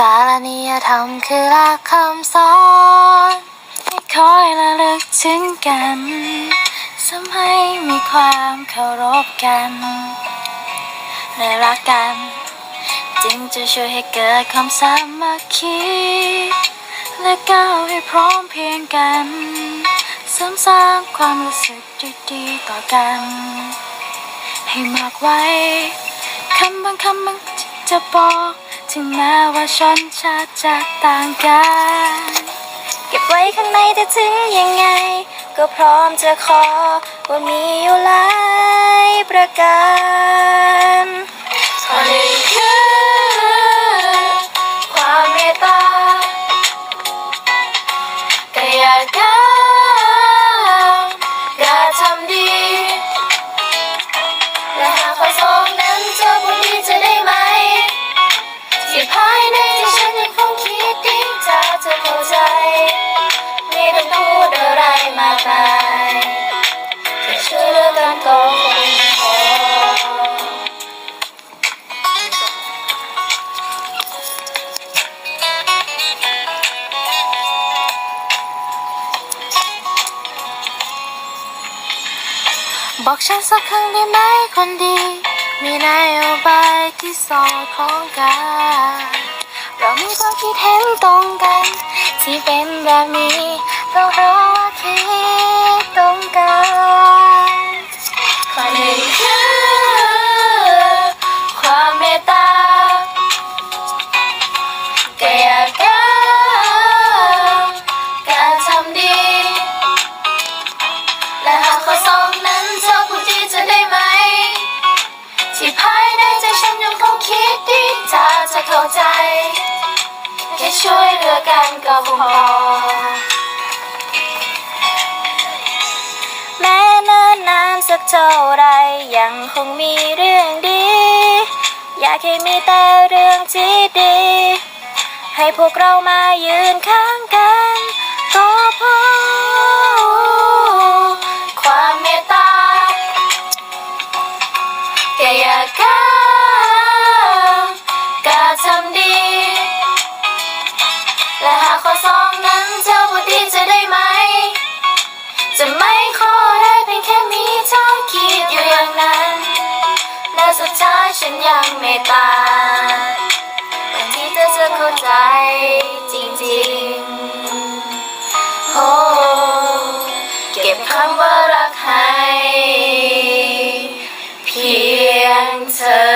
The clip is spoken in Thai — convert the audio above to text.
สารนิยธรรมคือหลักคำสอนให้คอยระลึกถึงกันทำให้มีความเคารพกันและรักกัน จึงจะช่วยให้เกิดความสามัคคีและก้าวให้พร้อมเพียงกันเสริมสร้างความรู้สึกดีๆต่อกัน ให้มากไว้คำบางคำบางจะบอก ถึงแม้ว่าชนชาติจะต่างกัน เก็บไว้ข้างในแต่ถึงยังไง ก็พร้อมจะขอว่ามีอยู่หลายประการ บอกฉันสักครั้งได้ไหมคนดี มีนโยบายที่สอดคล้องกัน เรามีความคิดเห็นตรงกัน ที่เป็นแบบนี้เราเรา คิดดีถ้าจะเข้าใจ แค่ช่วยเหลือกันก็คงพอ แม้เนิ่นนานสักเท่าไรยังคงมีเรื่องดี อยากให้มีแต่เรื่องที่ดี ให้พวกเรามายืนข้างกัน ฉันยังเมตตาวันที่เธอจะเข้าใจจริงๆโอ้เก็บคำว่ารักให้ เพียงเธอ